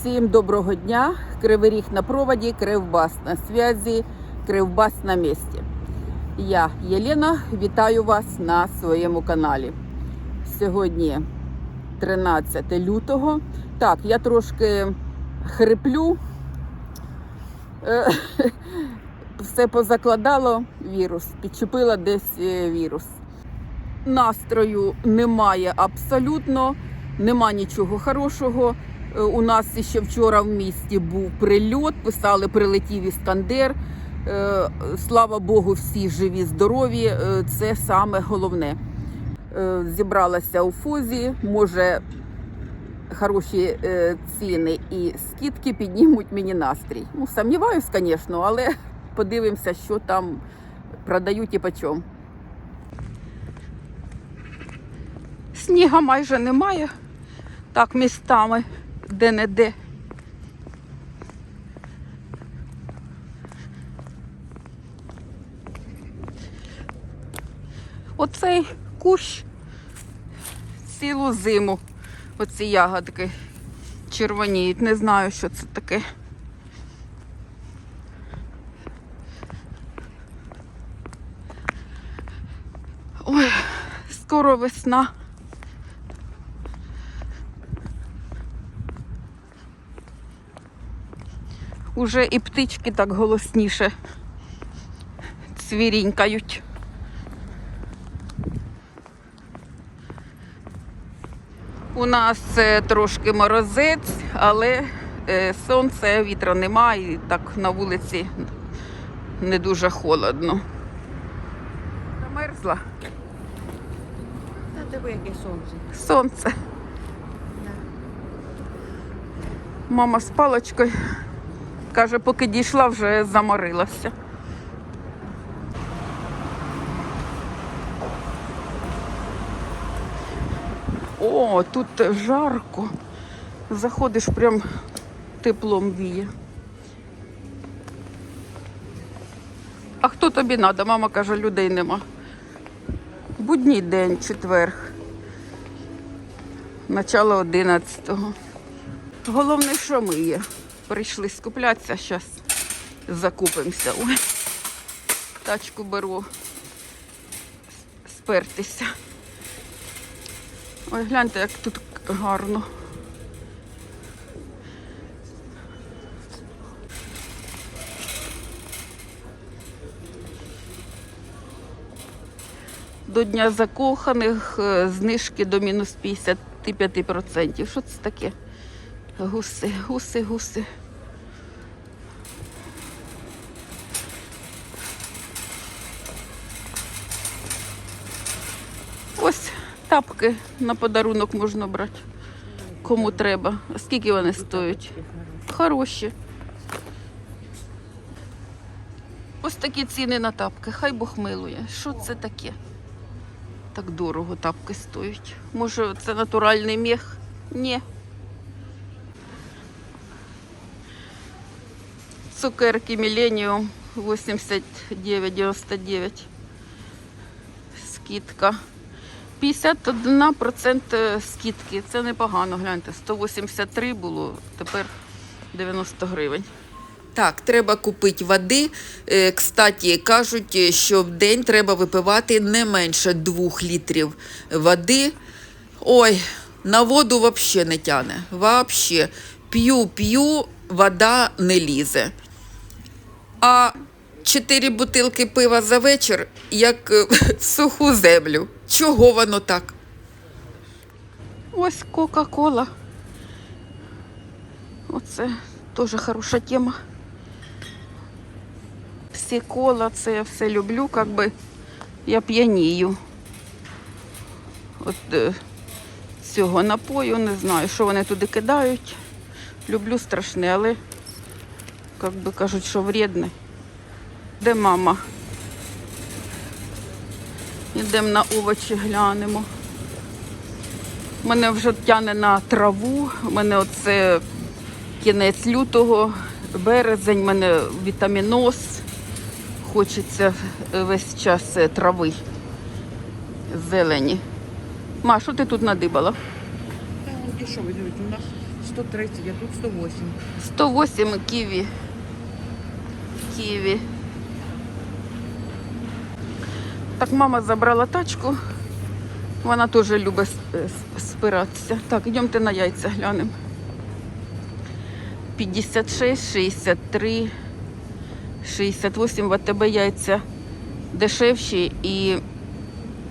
Всім доброго дня. Кривий ріг на проводі, Кривбас на зв'язі, Кривбас на місці. Я Єлена, вітаю вас на своєму каналі. Сьогодні 13 лютого. Так, я трошки хриплю. Е, Все позакладало вірус, підчепила десь е, вірус. Настрою немає абсолютно, нема нічого хорошого. Е, У нас ще вчора в місті був прильот, писали, прилетів іскандер. Е, Слава Богу, всі живі, здорові. Е, Це саме головне. Зібралася у фозі, може хороші ціни і скидки піднімуть мені настрій. Ну, сумніваюсь, звісно, але подивимося, що там продають і по чому. Сніга майже немає. Так, містами де-не-де. Оцей кущ цілу зиму. Оці ягодки червоніють. Не знаю, що це таке. Ой, скоро весна. Уже і птички так голосніше цвірінькають. У нас е, трошки морозець, але е, сонце, вітра немає, і так на вулиці не дуже холодно. Замерзла Та диви, яке сонце. сонце. Мама з паличкою каже, поки дійшла, вже заморилася. О, тут жарко. Заходиш прям теплом віє. А хто тобі треба? Мама каже, людей нема. Будній день, четверг. Начало 11-го. Головне, що ми є. Прийшли скуплятися, зараз закупимося. Ой, тачку беру спертися. Ой, гляньте, як тут гарно. До Дня закоханих е, знижки до мінус 55%. Що це таке? Гуси, гуси, гуси. Ось тапки на подарунок можна брати. Кому треба. А скільки вони стоять? Хороші. Ось такі ціни на тапки. Хай Бог милує. Що це таке? Так дорого тапки стоять. Може, це натуральний мех? Ні. Цукерки Millennium 89,99. Скидка. 51% скидки. Це непогано, гляньте. 183 було, тепер 90 гривень. Так, треба купити води. Е, Кстаті, кажуть, що в день треба випивати не менше 2 літрів води. Ой, на воду взагалі не тяне. Вообще. П'ю, п'ю, вода не лізе. А чотири бутилки пива за вечір, як е, суху землю. Чого воно так? Ось Кока-Кола. Оце теж хороша тема. Всі кола, це я все люблю, як би я п'янію. От е, цього напою, не знаю, що вони туди кидають. Люблю страшне, але як би кажуть, що вредне. Де мама? Йдемо на овочі, глянемо. Мене вже тяне на траву. У мене оце кінець лютого, березень, мене вітаміноз. Хочеться весь час е, трави зелені. Ма, що ти тут надибала? Пішов, дивись, у нас 130, а тут 108. 108 ківі. Ківі. Так, мама забрала тачку. Вона теж любить с- спиратися. Так, йдемте на яйця глянемо. 56, 63, 68 в АТБ яйця дешевші і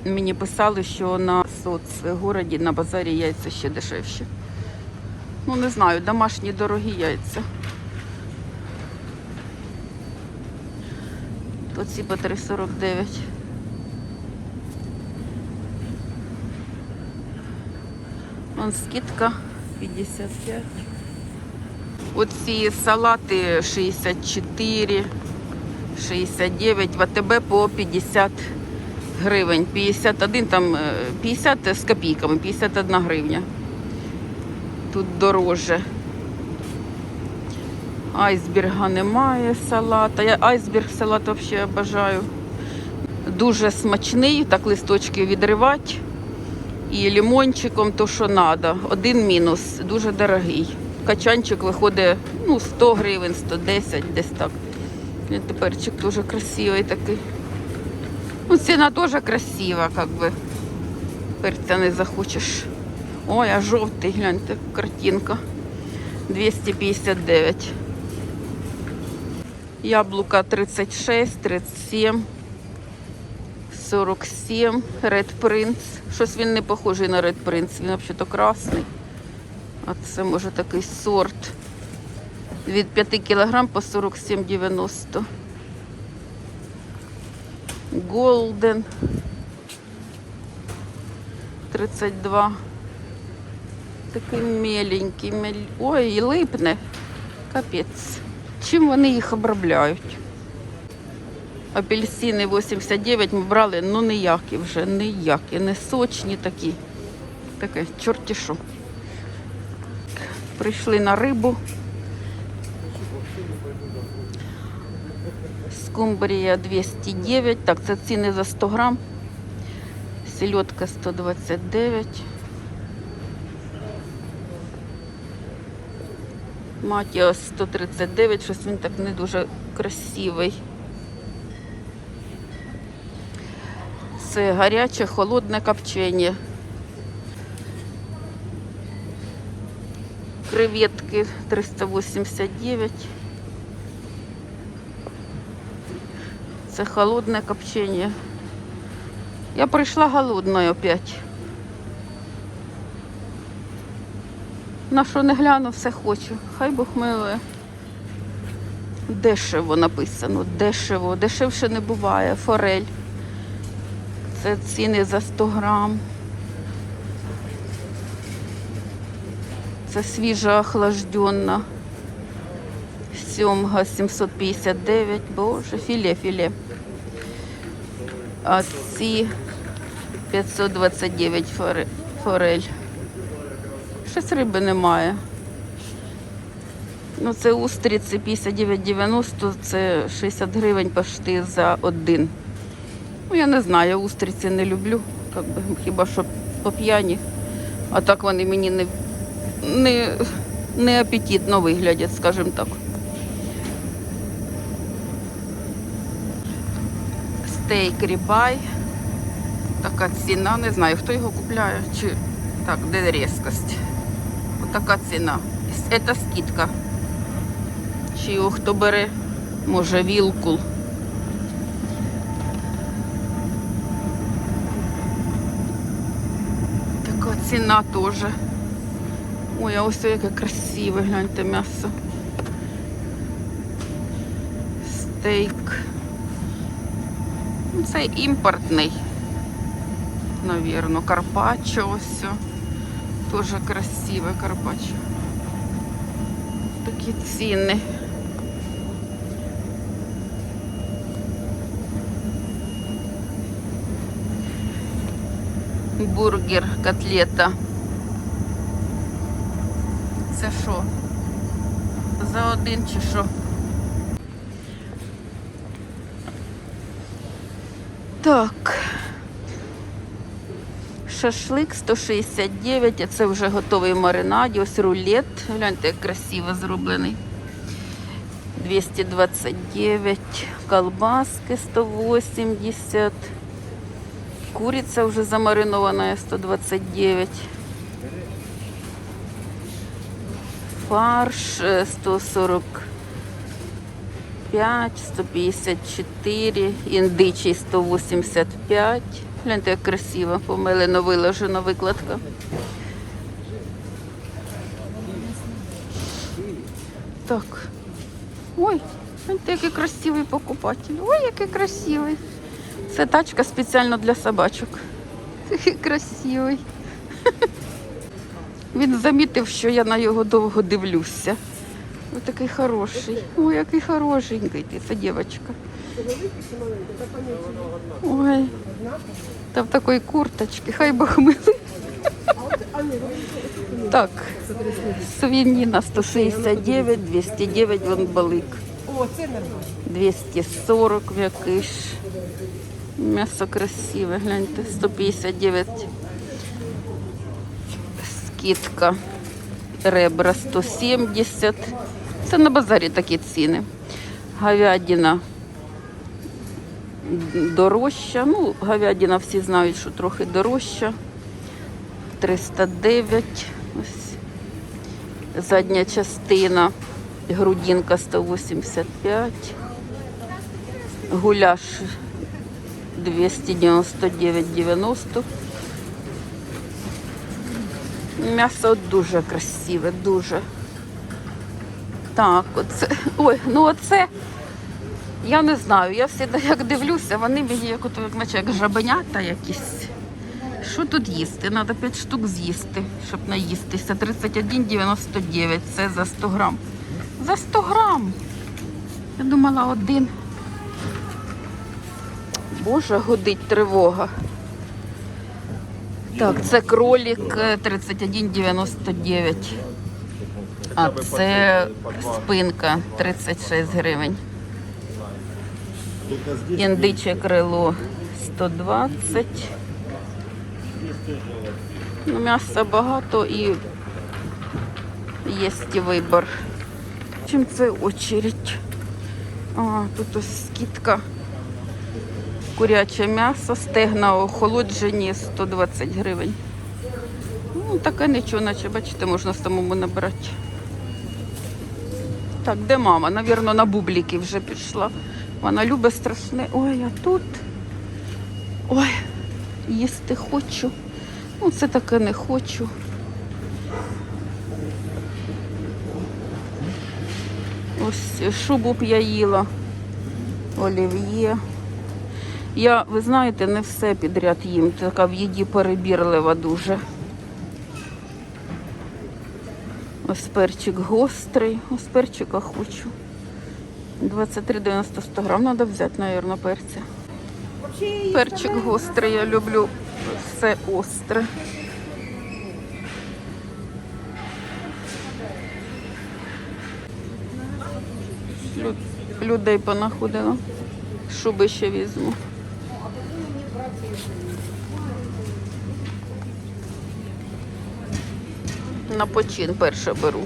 мені писали, що на соцгороді на базарі яйця ще дешевші. Ну, не знаю, домашні дорогі яйця. То ці по 3,49. Вон скидка 55. Оці салати 64, 69, в АТБ по 50 гривень. 51 там е, 50 з копійками, 51 гривня. Тут дороже. Айсберга немає салата. Я айсберг салат взагалі обожаю. Дуже смачний, так листочки відривати. І лимончиком то, що треба. Один мінус, дуже дорогий. Качанчик виходить ну, 100 гривень, 110, десь так. І теперчик дуже красивий такий. Ну, ціна теж красива, як би. Перця не захочеш. Ой, а жовтий, гляньте, картинка. 259. Яблука 36, 37, 47, Red Prince. Щось він не похожий на Red Prince, він взагалі-то красний. А це може такий сорт. Від 5 кг по 47,90. Golden 32. Такий меленький. Мел... Ой, і липне. Капець. Чим вони їх обробляють? Апельсини 89 ми брали, ну ніякі вже, ніякі, не сочні такі. Таке, чорті що. Прийшли на рибу. Скумбрія 209. Так, це ціни за 100 грам. Сельодка 129. Матіос 139, щось він так не дуже красивий. Це гаряче, холодне копчення. Креветки 389. Це холодне копчення. Я прийшла голодною опять. На що не гляну, все хочу. Хай Бог милує. Дешево написано, дешево. Дешевше не буває. Форель. Це ціни за 100 грам. Це свіжа охлажденна. Сьомга 759. Боже, філе, філе. А ці 529 форель. Щось риби немає. Ну, це устриці 59,90, це 60 гривень почти за один. Ну, я не знаю, устриці не люблю, как би, хіба що по п'яні. А так вони мені не, не, не апетитно виглядять, скажімо так. Стейк рібай. Така ціна, не знаю, хто його купляє, чи так, де різкость. Отака ціна. Це скидка. Чи його хто бере, може вілкул. Така ціна теж. Ой, а ось яке красиве, гляньте м'ясо. Стейк. Це імпортний. Навірно, карпаччо ось. Тоже красиве карпаччо. Такі ціни. Бургер, котлета. Це що? За один чи що? Так. Шашлик 169, а це вже готовий в маринаді. Ось рулет. Гляньте, як красиво зроблений. 229, колбаски 180, куриця вже замаринована 129, фарш е, 145, 154, індичий 185. Гляньте, як красиво, помилено виложена викладка. Так. Ой, гляньте, який красивий покупатель. Ой, який красивий. Це тачка спеціально для собачок. Такий красивий. Він замітив, що я на його довго дивлюся. Ось такий хороший. Ой, який хорошенький ти, це дівчинка. Ой, та в такої курточці, хай Бог милий. Так, свинина 169, 209, вон балик. О, це нормально. 240 м'якиш. М'ясо красиве, гляньте, 159. Скидка. Ребра 170. Це на базарі такі ціни. Говядина дорожча. Ну, говядина всі знають, що трохи дорожча. 309. Ось. Задня частина. Грудинка 185. Гуляш 299,90. М'ясо дуже красиве, дуже. Так, оце. Ой, ну оце. Я не знаю. Я завжди як дивлюся, вони мені як, як, наче, як жабенята якісь. Що тут їсти? Треба 5 штук з'їсти, щоб наїстися. 31,99. Це за 100 грам. За 100 грам. Я думала один. Боже, годить тривога. Так, це кролик е, 31,99. А це спинка 36 гривень. Індиче крило 120. Ну, м'яса багато і є вибір. Чим це очередь? А, тут ось скидка. Куряче м'ясо, стегна охолоджені 120 гривень. Ну, таке нічого, наче, бачите, можна самому набрати. Так, де мама? Навірно, на бубліки вже пішла. Вона любить страшне. Ой, а тут. Ой, їсти хочу. Ну, це таке не хочу. Ось шубу б я їла. Олів'є. Я, ви знаєте, не все підряд їм. Така в їді перебірлива дуже. Ось перчик гострий. Ось перчика хочу. 23,90 100 грам. Треба взяти, мабуть, перця. Перчик гострий, я люблю все остре. Лю- Людей понаходила. Шуби ще візьму. На почин перше беру.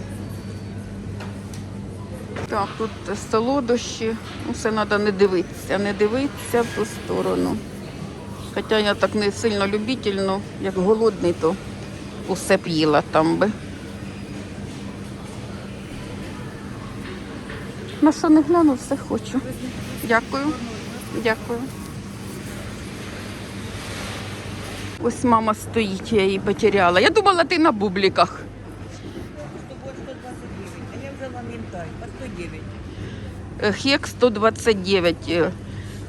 Так, тут солодощі. Усе треба не дивитися, не дивитися в ту сторону. Хоча я так не сильно любитель, ну, як голодний, то усе б там би. На що не гляну, все хочу. Дякую. Дякую. Ось мама стоїть, я її потеряла. Я думала, ти на бубліках. Тобой 129, а я взяла мінтай по 109. Е, Хек 129. Е,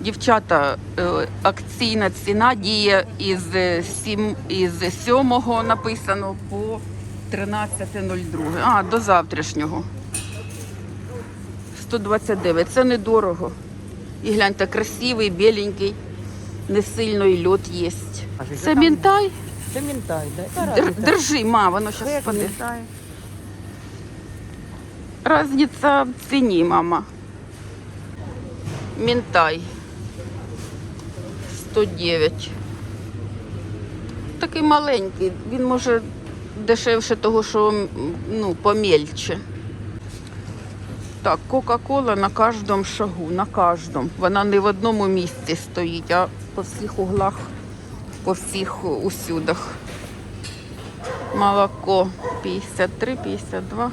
Дівчата, е, акційна ціна діє із, е, сім, із 7 написано по 13.02. А, до завтрашнього. 129. Це недорого. І гляньте, красивий, біленький, не сильно і льот є. Це мінтай. Це мінтай, да? Дер- Держи, ма, воно зараз впаде. Разниця в ціні, мама. Мінтай. 109. такий маленький. Він може дешевше того, що ну, помельче. Так, Кока-Кола на кожному шагу, на кожному. Вона не в одному місці стоїть, а по всіх углах, по всіх усюдах. Молоко 53, 52.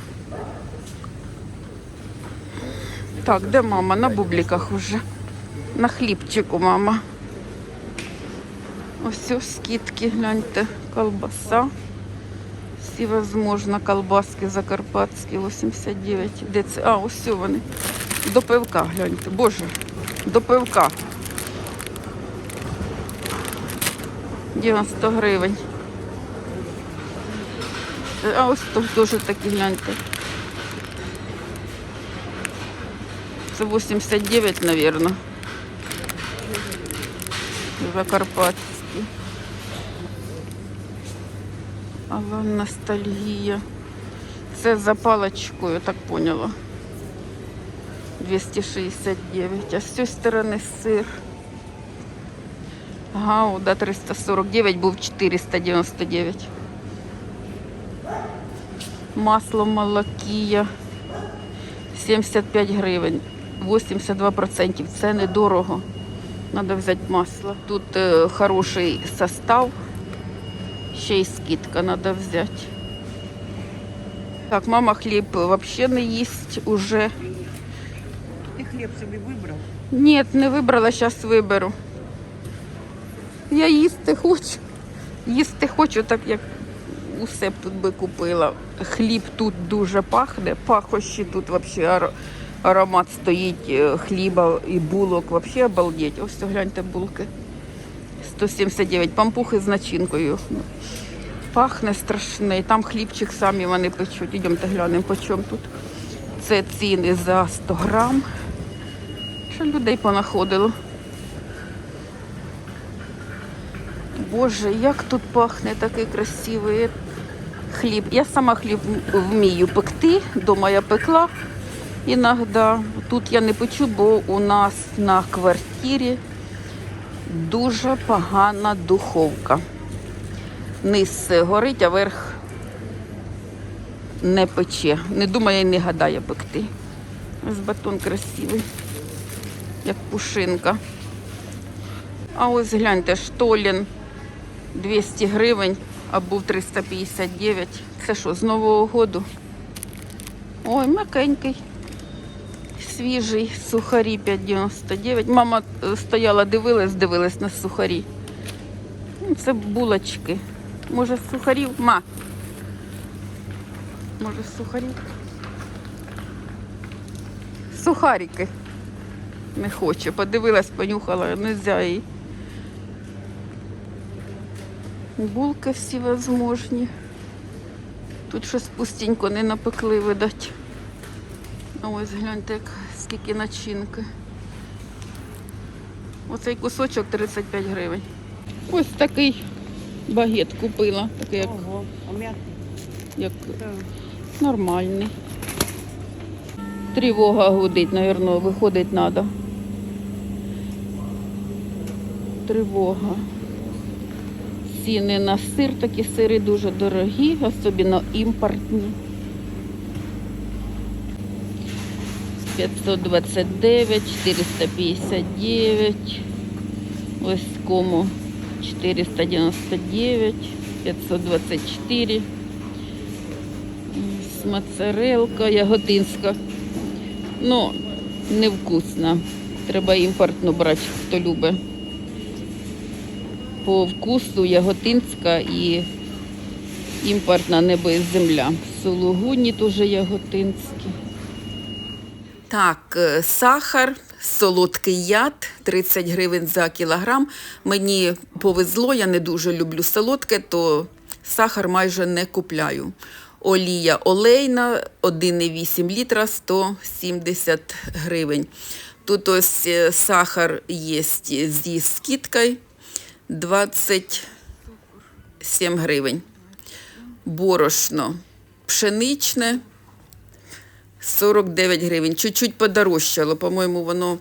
Так, де мама? На бубліках вже. На хлібчику мама. Ось ось скидки, гляньте, колбаса. Всевозможно, колбаски закарпатські, 89. Де це? А, ось вони. До пивка, гляньте. Боже, до пивка. 90 гривень. А ось тут теж такі, гляньте. Це 89, мабуть. Закарпатські. Але ностальгія. Це за паличкою, так поняла. 269. А з цієї сторони сир. Гауда 349, був 499. Масло молокія 75 гривень. 82%. Це недорого. Треба взяти масло. Тут е, хороший состав. Ще й скидка треба взяти. Так, мама хліб взагалі не їсть уже. Ти хліб собі вибрав? Ні, не вибрала, зараз виберу. Я їсти хочу. Їсти хочу, так як усе б тут би купила. Хліб тут дуже пахне, пахощі тут взагалі аромат стоїть е, хліба і булок. Взагалі обалдеть. Ось гляньте булки. 179. Пампухи з начинкою. Пахне страшне. І там хлібчик самі вони печуть. Ідемте глянемо, по чому тут. Це ціни за 100 грам. Що людей понаходило. Боже, як тут пахне такий красивий хліб. Я сама хліб вмію пекти, дома я пекла іноді. Тут я не печу, бо у нас на квартирі дуже погана духовка. Низ горить, а верх не пече. Не думає і не гадає пекти. Ось батон красивий, як пушинка. А ось гляньте, штолін 200 гривень, а був 359. Це що, з Нового году? Ой, м'якенький. Свіжий, сухарі 5,99. Мама е, стояла, дивилась, дивилась на сухарі. Ну, Це булочки. Може, з сухарів? Ма. Може, з сухарів? Сухарики. Не хоче. Подивилась, понюхала, нельзя їй. Булки всі возможні. Тут щось пустенько не напекли, видать. Ось гляньте, як скільки начинки. Оцей кусочок 35 гривень. Ось такий багет купила, такий як, Ого, як Так. нормальний. Тривога гудить, мабуть, виходить треба. Тривога. Ціни на сир, такі сири дуже дорогі, особливо імпортні. 529, 459, ось кому 499, 524. Ось Моцарелка, яготинська. Ну, невкусна. Треба імпортну брати, хто любить. По вкусу яготинська і імпортна небо і земля. Сулугуні теж яготинські. Так, е, сахар, солодкий яд, 30 гривень за кілограм. Мені повезло, я не дуже люблю солодке, то сахар майже не купляю. Олія олейна 1,8 літра 170 гривень. Тут ось е, сахар є зі скидкою 27 гривень. Борошно пшеничне 49 гривень. Чуть-чуть подорожчало, по-моєму, воно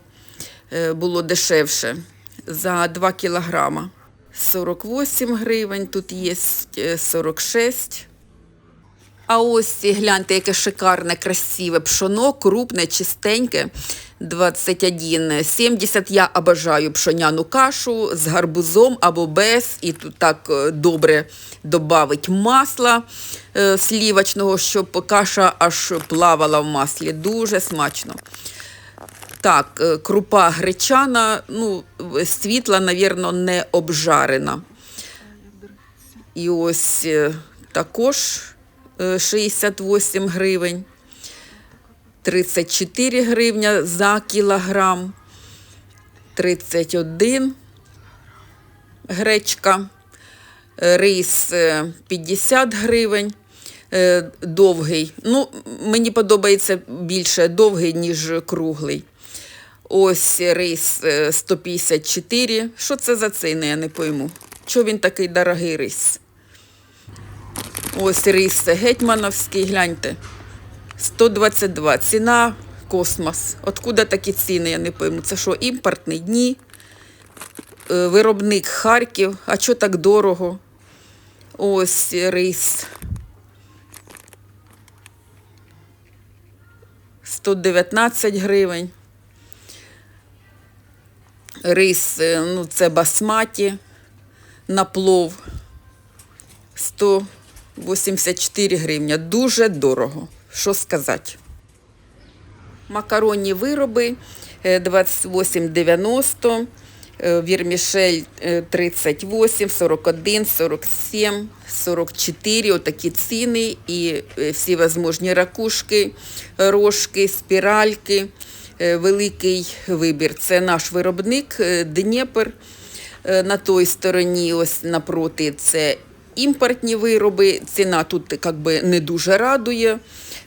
е, було дешевше за 2 кілограма. 48 гривень, тут є е, 46. А ось гляньте, яке шикарне, красиве пшоно, крупне, чистеньке. 21,70. Я обожаю пшоняну кашу з гарбузом або без. І тут так е, добре додавить масла е, слівочного, щоб каша аж плавала в маслі. Дуже смачно. Так, е, крупа гречана, ну, світла, навірно, не обжарена. І ось е, також 68 гривень, 34 гривня за кілограм, 31 гречка, е, рис е, 50 гривень. е, Довгий. Ну, мені подобається більше довгий, ніж круглий. Ось рис е, 154. Що це за ціни, я не пойму. Чого він такий дорогий рис? Ось рис гетьмановський, гляньте. 122. Ціна космос. Откуда такі ціни, я не пойму. Це що, імпортний? Ні. Е, Виробник Харків. А що так дорого? Ось рис. 119 гривень. Рис, е, ну, це басматі на плов 184 гривня. Дуже дорого. Що сказати? Макаронні вироби е, 28,90, е, вірмішель е, 38, 41, 47, 44, отакі ціни і е, всі возможні ракушки, рожки, спіральки, великий вибір. Це наш виробник Дніпр. На той стороні, ось напроти, це імпортні вироби. Ціна тут як би, не дуже радує,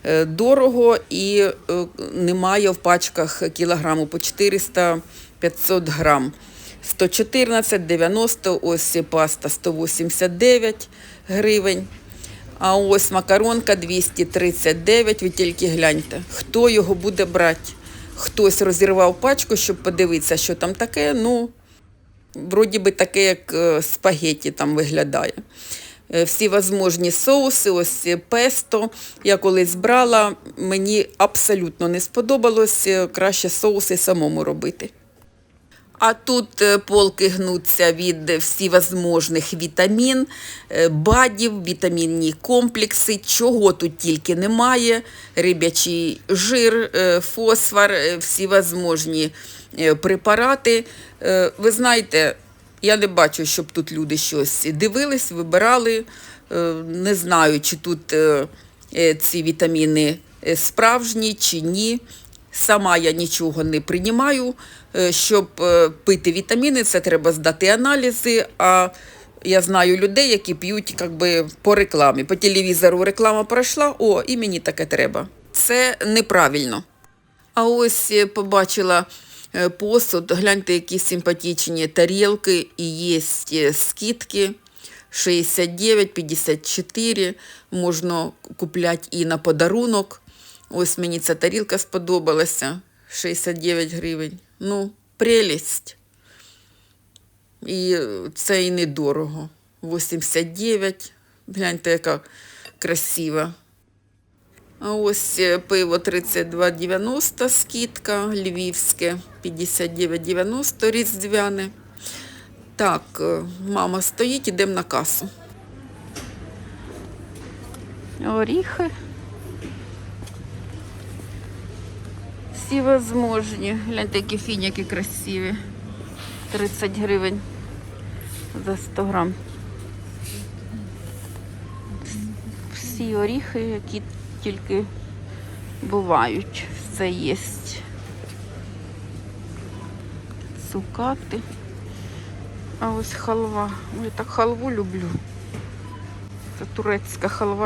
е, дорого і е, немає в пачках кілограму по 400-500 грам. 114, 90, ось паста 189 гривень. А ось макаронка 239, ви тільки гляньте, хто його буде брати. Хтось розірвав пачку, щоб подивитися, що там таке. Ну, вроді би таке, як е, спагетті там виглядає. Е, Всі возможні соуси, ось е, песто. Я колись брала, мені абсолютно не сподобалось. е, Краще соуси самому робити. А тут полки гнуться від всівозможних вітамін, БАДів, вітамінні комплекси, чого тут тільки немає. Рибячий жир, фосфор, е, всівозможні препарати. Ви знаєте, я не бачу, щоб тут люди щось дивились, вибирали. Е, Не знаю, чи тут е, е, ці вітаміни справжні чи ні. Сама я нічого не приймаю. Щоб пити вітаміни, це треба здати аналізи. А я знаю людей, які п'ють як би, по рекламі. По телевізору реклама пройшла, о, і мені таке треба. Це неправильно. А ось побачила посуд, гляньте, які симпатичні тарілки і є е, скидки. 69, 54, можна купляти і на подарунок. Ось мені ця тарілка сподобалася. 69 гривень. Ну, прелість. І це і недорого. 89. Гляньте, яка красива. Ось е, пиво 32,90 скидка, львівське 59,90 різдвяне. Так, е, мама стоїть, ідемо на касу. Оріхи. Всі возможні. Гляньте, які фініки красиві. 30 гривень за 100 грам. Всі оріхи, які тільки бувають. Все є. Цукати. А ось халва. Я так халву люблю. Це турецька халва.